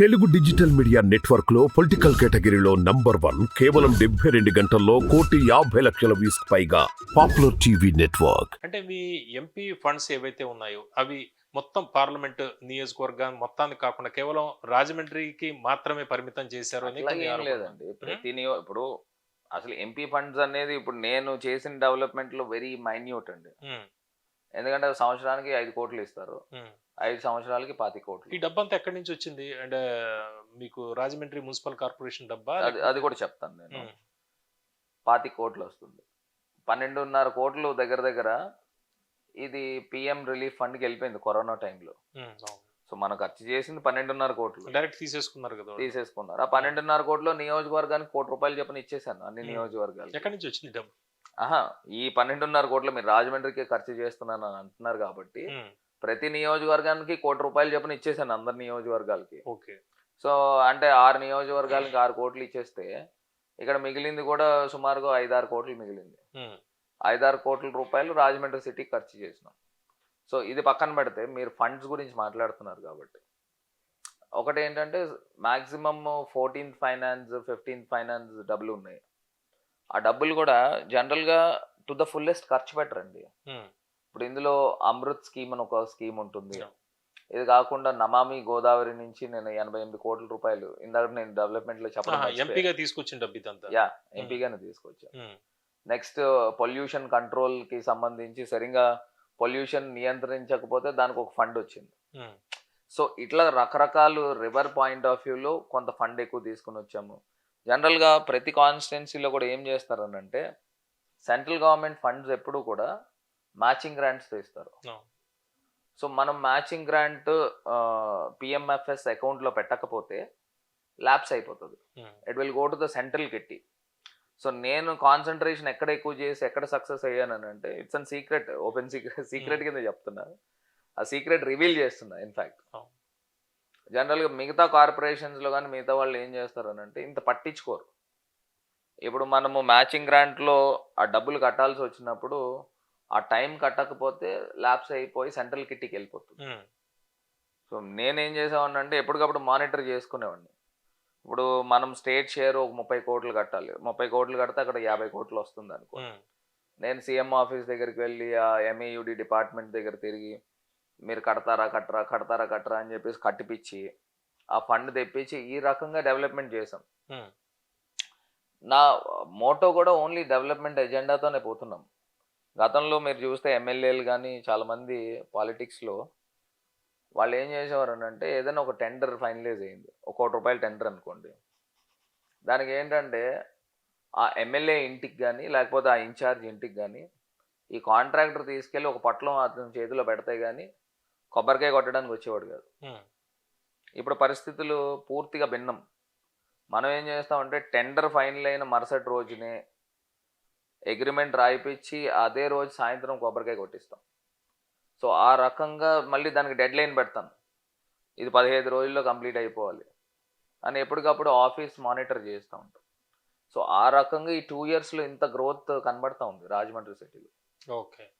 Telugu digital media నెట్వర్క్లో political కేటగిరీలో number one కేవలం డెబ్బై రెండు గంటల్లో కోటి యాభై లక్షల వ్యూస్ పైగా పాపులర్ టీవీ నెట్వర్క్. అంటే మీ ఎంపీ ఫండ్స్ ఏవైతే ఉన్నాయో అవి మొత్తం పార్లమెంట్ నియోజకవర్గం మొత్తాన్ని కాకుండా కేవలం రాజమండ్రికి మాత్రమే పరిమితం చేశారు అని ఏం. లేదండి. ప్రతి నియో ఇప్పుడు అసలు ఎంపీ ఫండ్స్ అనేది ఇప్పుడు నేను చేసిన డెవలప్మెంట్లో వెరీ మైన్యూట్ అండి. ఎందుకంటే సంవత్సరానికి ఐదు కోట్లు ఇస్తారు. ఐదు సంవత్సరాలకి పాతి కోట్లు. ఈ డబ్బా అంతా ఎక్కడి నుంచి వచ్చింది? అంటే మీకు రాజమండ్రి మున్సిపల్ కార్పొరేషన్ డబ్బా? అది కూడా చెప్తాను నేను. పాతి కోట్లు వస్తుంది. పన్నెండున్నర కోట్లు దగ్గర దగ్గర ఇది పిఎం రిలీఫ్ ఫండ్కి వెళ్ళిపోయింది కరోనా టైంలో. సో మనం ఖర్చు చేసింది పన్నెండున్నర కోట్లు. డైరెక్ట్ తీసేసుకున్నారు కదా. తీసేసుకున్నారు. ఆ పన్నెండున్నర కోట్లు నియోజకవర్గానికి కోటి రూపాయలు చెప్పని ఇచ్చేసాను అన్ని. నియోజకవర్గాలు ఎక్కడి నుంచి వచ్చింది డబ్బు? ఆహా ఈ పన్నెండున్నర కోట్లు మీరు రాజమండ్రికి ఖర్చు చేస్తున్నాను అని అంటున్నారు కాబట్టి ప్రతి నియోజకవర్గానికి కోటి రూపాయలు చెప్పని ఇచ్చేసాను అందరి నియోజకవర్గాలకి. ఓకే. సో అంటే ఆరు నియోజకవర్గాలకి ఆరు కోట్లు ఇచ్చేస్తే ఇక్కడ మిగిలింది కూడా సుమారుగా ఐదారు కోట్లు మిగిలింది. ఐదారు కోట్ల రూపాయలు రాజమండ్రి సిటీకి ఖర్చు చేసినాం. సో ఇది పక్కన పెడితే మీరు ఫండ్స్ గురించి మాట్లాడుతున్నారు కాబట్టి. ఒకటి ఏంటంటే maximum fourteenth finance fifteenth finance డబ్బులు ఉన్నాయి. ఆ డబ్బులు కూడా జనరల్గా టు ద ఫుల్లెస్ట్ ఖర్చు పెట్టరండి. ఇప్పుడు ఇందులో అమృత్ స్కీమ్ అని ఒక స్కీమ్ ఉంటుంది. ఇది కాకుండా నమామి గోదావరి నుంచి నేను ఎనభై ఎనిమిది కోట్ల రూపాయలు ఇందాక నేను డెవలప్మెంట్లో మర్చిపోయా. ఎంపీగా తీసుకొచ్చిన యా ఎంపీగానే తీసుకొచ్చా. ఉమ్, నెక్స్ట్ పొల్యూషన్ కంట్రోల్కి సంబంధించి సరిగా పొల్యూషన్ నియంత్రించకపోతే దానికి ఒక ఫండ్ వచ్చింది. సో ఇట్లా రకరకాలు రివర్ పాయింట్ ఆఫ్ వ్యూలో కొంత ఫండ్ ఎక్కువ తీసుకుని వచ్చాము. జనరల్గా ప్రతి కాన్స్టిట్యున్సీలో కూడా ఏం చేస్తారనంటే సెంట్రల్ గవర్నమెంట్ ఫండ్స్ ఎప్పుడూ కూడా మ్యాచింగ్ గ్రాంట్స్ ఇస్తారు. సో మనం మ్యాచింగ్ గ్రాంట్ పిఎంఎఫ్ఎస్ అకౌంట్లో పెట్టకపోతే ల్యాప్స్ అయిపోతుంది. It will go to the central kitty. So నేను కాన్సన్ట్రేషన్ ఎక్కడ ఎక్కువ చేసి ఎక్కడ సక్సెస్ అయ్యాను అంటే it's an secret open secret secret కింద చెప్తున్నా. ఆ సీక్రెట్ రివీల్ చేస్తున్నా ఇన్ఫాక్ట్. జనరల్గా మిగతా కార్పొరేషన్స్లో కానీ మిగతా వాళ్ళు ఏం చేస్తారు అని అంటే ఇంత పట్టించుకోరు. ఇప్పుడు మనము మ్యాచింగ్ గ్రాంట్లో ఆ డబ్బులు కట్టాల్సి వచ్చినప్పుడు ఆ టైం కట్టకపోతే ల్యాబ్స్ అయిపోయి సెంట్రల్ కిట్టికి వెళ్ళిపోతుంది. సో నేనేం చేసేవాడిని అంటే ఎప్పటికప్పుడు మానిటర్ చేసుకునేవాడిని. ఇప్పుడు మనం స్టేట్ షేర్ ఒక ముప్పై కోట్లు కట్టాలి. ముప్పై కోట్లు కడితే అక్కడ యాభై కోట్లు వస్తుంది అనుకో. నేను సీఎం ఆఫీస్ దగ్గరికి వెళ్ళి ఆ ఎంఏయుడి డిపార్ట్మెంట్ దగ్గర తిరిగి మీరు కడతారా కట్టరా కడతారా కట్టరా అని చెప్పేసి కట్టిపిచ్చి ఆ ఫండ్ తెప్పించి ఈ రకంగా డెవలప్మెంట్ చేసాం నా మోటో కూడా ఓన్లీ డెవలప్మెంట్ ఎజెండాతోనే పోతున్నాం. గతంలో మీరు చూస్తే ఎమ్మెల్యేలు కానీ చాలామంది పాలిటిక్స్లో వాళ్ళు ఏం చేసేవారు అంటే ఏదైనా ఒక టెండర్ ఫైనలైజ్ అయింది. ఒక కోటి రూపాయల టెండర్ అనుకోండి. దానికి ఏంటంటే ఆ ఎమ్మెల్యే ఇంటికి కానీ లేకపోతే ఆ ఇన్ఛార్జ్ ఇంటికి కానీ ఈ కాంట్రాక్టర్ తీసుకెళ్ళి ఒక పట్లం అతని చేతిలో పెడితే కానీ కొబ్బరికాయ కొట్టడానికి వచ్చేవాడు కాదు. ఇప్పుడు పరిస్థితులు పూర్తిగా భిన్నం. మనం ఏం చేస్తామంటే టెండర్ ఫైనల్ అయిన మరుసటి రోజునే అగ్రిమెంట్ రాయిపించి అదే రోజు సాయంత్రం కొబ్బరికాయ కొట్టిస్తాం. సో ఆ రకంగా మళ్ళీ దానికి డెడ్ లైన్ పెడతాం. ఇది పదిహేను రోజుల్లో కంప్లీట్ అయిపోవాలి అని ఎప్పటికప్పుడు ఆఫీస్ మానిటర్ చేస్తూ ఉంటాం. సో ఆ రకంగా ఈ టూ ఇయర్స్లో ఇంత గ్రోత్ కనబడతా ఉంది రాజమండ్రి సిటీలో. ఓకే.